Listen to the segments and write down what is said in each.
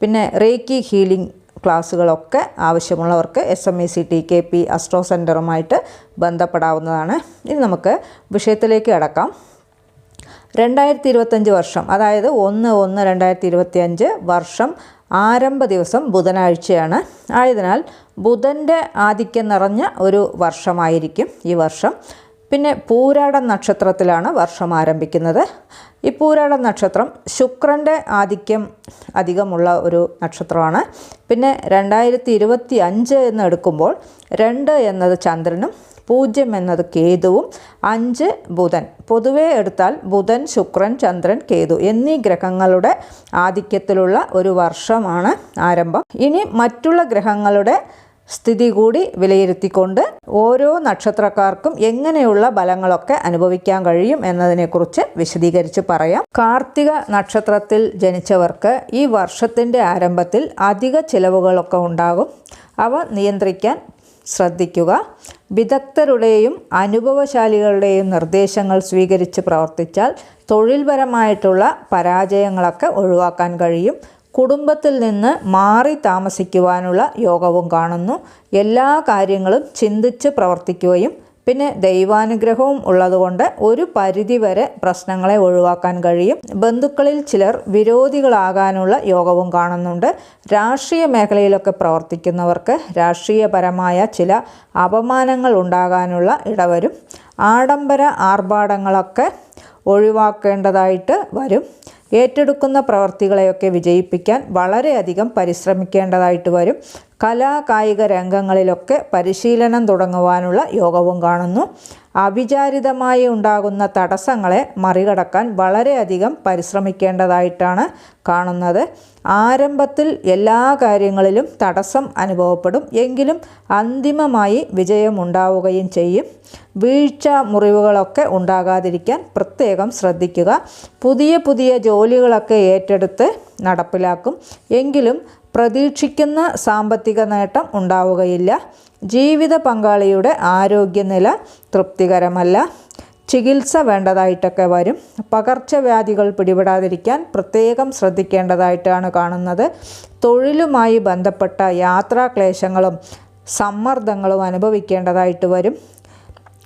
പിന്നെ reiki healing ക്ലാസ്സുകളൊക്കെ ആവശ്യമുള്ളവർക്ക് S M E C T K P astro സെന്ററുമായിട്ട് ബന്ധപ്പെടാവുന്നതാണ്. ഇനി നമുക്ക് വിഷയത്തിലേക്ക് കടക്കാം. രണ്ടായിരത്തി ഇരുപത്തഞ്ച് വർഷം അതായത് ഒന്ന് ഒന്ന് രണ്ടായിരത്തി ഇരുപത്തി അഞ്ച് വർഷം ആരംഭ ദിവസം ബുധനാഴ്ചയാണ്. ആയതിനാൽ ബുധന്റെ ആധിക്യം നിറഞ്ഞ ഒരു വർഷമായിരിക്കും ഈ വർഷം. പിന്നെ പൂരാട നക്ഷത്രത്തിലാണ് വർഷം ആരംഭിക്കുന്നത്. ഈ പൂരാട നക്ഷത്രം ശുക്രന്റെ ആധിക്യം അധികമുള്ള ഒരു നക്ഷത്രമാണ്. പിന്നെ രണ്ടായിരത്തി ഇരുപത്തി അഞ്ച് എന്ന് എടുക്കുമ്പോൾ രണ്ട് എന്നത് ചന്ദ്രനും പൂജ്യം എന്നത് കേതുവും അഞ്ച് ബുധൻ. പൊതുവേ എടുത്താൽ ബുധൻ ശുക്രൻ ചന്ദ്രൻ കേതു എന്നീ ഗ്രഹങ്ങളുടെ ആധിക്യത്തിലുള്ള ഒരു വർഷമാണ് ആരംഭം. ഇനി മറ്റുള്ള ഗ്രഹങ്ങളുടെ സ്ഥിതി കൂടി വിലയിരുത്തിക്കൊണ്ട് ഓരോ നക്ഷത്രക്കാർക്കും എങ്ങനെയുള്ള ഫലങ്ങളൊക്കെ അനുഭവിക്കാൻ കഴിയും എന്നതിനെക്കുറിച്ച് വിശദീകരിച്ച് പറയാം. കാർത്തിക നക്ഷത്രത്തിൽ ജനിച്ചവർക്ക് ഈ വർഷത്തിന്റെ ആരംഭത്തിൽ അധിക ചിലവുകളൊക്കെ ഉണ്ടാകും. അവ നിയന്ത്രിക്കാൻ ശ്രദ്ധിക്കുക. വിദഗ്ധരുടെയും അനുഭവശാലികളുടെയും നിർദ്ദേശങ്ങൾ സ്വീകരിച്ച് പ്രവർത്തിച്ചാൽ തൊഴിൽപരമായിട്ടുള്ള പരാജയങ്ങളൊക്കെ ഒഴിവാക്കാൻ കഴിയും. കുടുംബത്തിൽ നിന്ന് മാറി താമസിക്കുവാനുള്ള യോഗവും കാണുന്നു. എല്ലാ കാര്യങ്ങളും ചിന്തിച്ച് പ്രവർത്തിക്കുകയും പിന്നെ ദൈവാനുഗ്രഹവും ഉള്ളതുകൊണ്ട് ഒരു പരിധിവരെ പ്രശ്നങ്ങളെ ഒഴിവാക്കാൻ കഴിയും. ബന്ധുക്കളിൽ ചിലർ വിരോധികളാകാനുള്ള യോഗവും കാണുന്നുണ്ട്. രാഷ്ട്രീയ മേഖലയിലൊക്കെ പ്രവർത്തിക്കുന്നവർക്ക് രാഷ്ട്രീയപരമായ ചില അപമാനങ്ങൾ ഉണ്ടാകാനുള്ള ഇടവരും. ആഡംബര ആർഭാടങ്ങളൊക്കെ ഒഴിവാക്കേണ്ടതായിട്ട് വരും. ഏറ്റെടുക്കുന്ന പ്രവർത്തികളെയൊക്കെ വിജയിപ്പിക്കാൻ വളരെയധികം പരിശ്രമിക്കേണ്ടതായിട്ട് വരും. കലാ കായിക രംഗങ്ങളിലൊക്കെ പരിശീലനം തുടങ്ങുവാനുള്ള യോഗവും കാണുന്നു. അവിചാരിതമായി ഉണ്ടാകുന്ന തടസ്സങ്ങളെ മറികടക്കാൻ വളരെയധികം പരിശ്രമിക്കേണ്ടതായിട്ടാണ് കാണുന്നത്. ആരംഭത്തിൽ എല്ലാ കാര്യങ്ങളിലും തടസ്സം അനുഭവപ്പെടും. എങ്കിലും അന്തിമമായി വിജയമുണ്ടാവുകയും ചെയ്യും. വീഴ്ച മുറിവുകളൊക്കെ ഉണ്ടാകാതിരിക്കാൻ പ്രത്യേകം ശ്രദ്ധിക്കുക. പുതിയ പുതിയ ജോലികളൊക്കെ ഏറ്റെടുത്ത് നടപ്പിലാക്കും. എങ്കിലും പ്രതീക്ഷിക്കുന്ന സാമ്പത്തിക നേട്ടം ഉണ്ടാവുകയില്ല. ജീവിത പങ്കാളിയുടെ ആരോഗ്യനില തൃപ്തികരമല്ല. ചികിത്സ വേണ്ടതായിട്ടൊക്കെ വരും. പകർച്ചവ്യാധികൾ പിടിപെടാതിരിക്കാൻ പ്രത്യേകം ശ്രദ്ധിക്കേണ്ടതായിട്ടാണ് കാണുന്നത്. തൊഴിലുമായി ബന്ധപ്പെട്ട യാത്രാക്ലേശങ്ങളും സമ്മർദ്ദങ്ങളും അനുഭവിക്കേണ്ടതായിട്ട് വരും.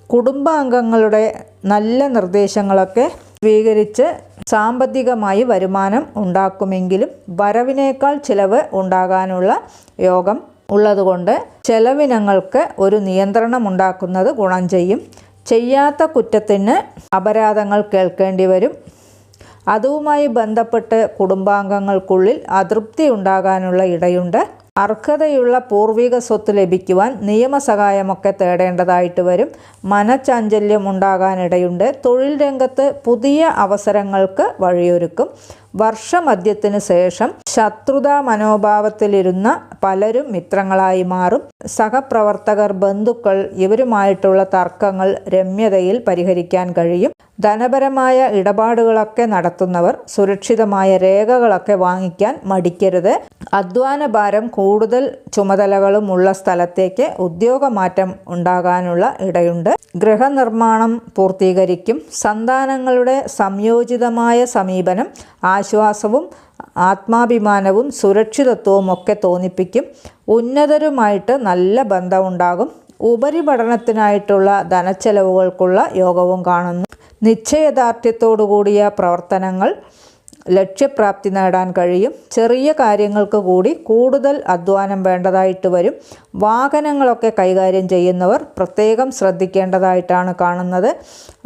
കുടുംബാംഗങ്ങളുടെ നല്ല നിർദ്ദേശങ്ങളൊക്കെ സ്വീകരിച്ച് സാമ്പത്തികമായി വരുമാനം ഉണ്ടാക്കുമെങ്കിലും വരവിനേക്കാൾ ചിലവ് ഉണ്ടാകാനുള്ള യോഗം ഉള്ളതുകൊണ്ട് ചെലവിനങ്ങൾക്ക് ഒരു നിയന്ത്രണം ഉണ്ടാക്കുന്നത് ഗുണം ചെയ്യും. ചെയ്യാത്ത കുറ്റത്തിന് അപരാധങ്ങൾ കേൾക്കേണ്ടി വരും. അതുമായി ബന്ധപ്പെട്ട് കുടുംബാംഗങ്ങൾക്കുള്ളിൽ അതൃപ്തി ഉണ്ടാകാനുള്ള ഇടയുണ്ട്. അർഹതയുള്ള പൂർവിക സ്വത്ത് ലഭിക്കുവാൻ നിയമസഹായമൊക്കെ തേടേണ്ടതായിട്ട് വരും. മനചാഞ്ചല്യം ഉണ്ടാകാനിടയുണ്ട്. തൊഴിൽ രംഗത്ത് പുതിയ അവസരങ്ങൾക്ക് വഴിയൊരുക്കും. വർഷമധ്യത്തിന് ശേഷം ശത്രുതാ മനോഭാവത്തിലിരുന്ന പലരും മിത്രങ്ങളായി മാറും. സഹപ്രവർത്തകർ ബന്ധുക്കൾ ഇവരുമായിട്ടുള്ള തർക്കങ്ങൾ രമ്യതയിൽ പരിഹരിക്കാൻ കഴിയും. ധനപരമായ ഇടപാടുകളൊക്കെ നടത്തുന്നവർ സുരക്ഷിതമായ രേഖകളൊക്കെ വാങ്ങിക്കാൻ മടിക്കരുത്. അധ്വാന ഭാരം കൂടുതൽ ചുമതലകളും ഉള്ള സ്ഥലത്തേക്ക് ഉദ്യോഗമാറ്റം ഉണ്ടാകാനുള്ള ഇടയുണ്ട്. ഗൃഹനിർമ്മാണം പൂർത്തീകരിക്കും. സന്താനങ്ങളുടെ സംയോജിതമായ സമീപനം ആശ്വാസവും ആത്മാഭിമാനവും സുരക്ഷിതത്വവും ഒക്കെ തോന്നിപ്പിക്കും. ഉന്നതരുമായിട്ട് നല്ല ബന്ധമുണ്ടാകും. ഉപരിപഠനത്തിനായിട്ടുള്ള ധനച്ചെലവുകൾക്കുള്ള യോഗവും കാണുന്നു. നിശ്ചയദാർഢ്യത്തോടു കൂടിയ പ്രവർത്തനങ്ങൾ ലക്ഷ്യപ്രാപ്തി നേടാൻ കഴിയും. ചെറിയ കാര്യങ്ങൾക്ക് കൂടി കൂടുതൽ അധ്വാനം വേണ്ടതായിട്ട് വരും. വാഹനങ്ങളൊക്കെ കൈകാര്യം ചെയ്യുന്നവർ പ്രത്യേകം ശ്രദ്ധിക്കേണ്ടതായിട്ടാണ് കാണുന്നത്.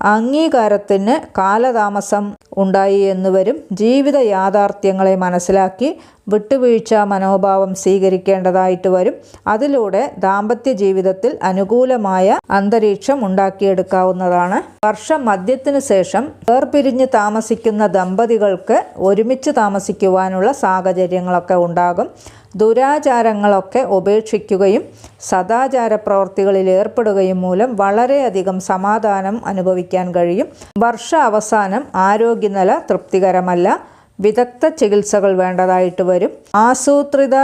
അംഗീകാരത്തിന് കാലതാമസം ഉണ്ടായി എന്ന് വരും. ജീവിത യാഥാർത്ഥ്യങ്ങളെ മനസ്സിലാക്കി വിട്ടുവീഴ്ച മനോഭാവം സ്വീകരിക്കേണ്ടതായിട്ട് വരും. അതിലൂടെ ദാമ്പത്യ ജീവിതത്തിൽ അനുകൂലമായ അന്തരീക്ഷം ഉണ്ടാക്കിയെടുക്കാവുന്നതാണ്. വർഷം മദ്യത്തിന് ശേഷം വേർപിരിഞ്ഞ് താമസിക്കുന്ന ദമ്പതികൾക്ക് ഒരുമിച്ച് താമസിക്കുവാനുള്ള സാഹചര്യങ്ങളൊക്കെ ഉണ്ടാകും. ദുരാചാരങ്ങളൊക്കെ ഉപേക്ഷിക്കുകയും സദാചാര പ്രവർത്തികളിൽ ഏർപ്പെടുകയും മൂലം വളരെയധികം സമാധാനം അനുഭവിക്കാൻ കഴിയും. വർഷ അവസാനം ആരോഗ്യനില തൃപ്തികരമല്ല. വിദഗ്ധ ചികിത്സകൾ വേണ്ടതായിട്ട് വരും. ആസൂത്രിത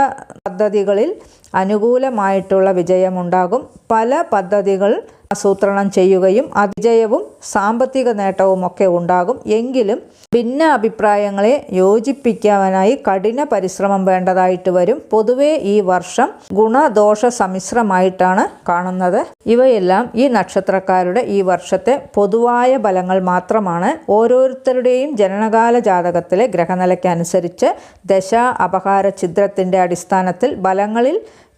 പദ്ധതികളിൽ അനുകൂലമായിട്ടുള്ള വിജയമുണ്ടാകും. പല പദ്ധതികൾ ആസൂത്രണം ചെയ്യുകയും അതിജയവും സാമ്പത്തിക നേട്ടവും ഒക്കെ ഉണ്ടാകും. എങ്കിലും ഭിന്ന അഭിപ്രായങ്ങളെ യോജിപ്പിക്കാനായി കഠിന പരിശ്രമം വേണ്ടതായിട്ട് വരും. പൊതുവെ ഈ വർഷം ഗുണദോഷ സമ്മിശ്രമായിട്ടാണ് കാണുന്നത്. ഇവയെല്ലാം ഈ നക്ഷത്രക്കാരുടെ ഈ വർഷത്തെ പൊതുവായ ഫലങ്ങൾ മാത്രമാണ്. ഓരോരുത്തരുടെയും ജനനകാല ജാതകത്തിലെ ഗ്രഹനിലയ്ക്കനുസരിച്ച് ദശ അപഹാര ചിത്രത്തിന്റെ അടിസ്ഥാനത്തിൽ ഫലങ്ങളിൽ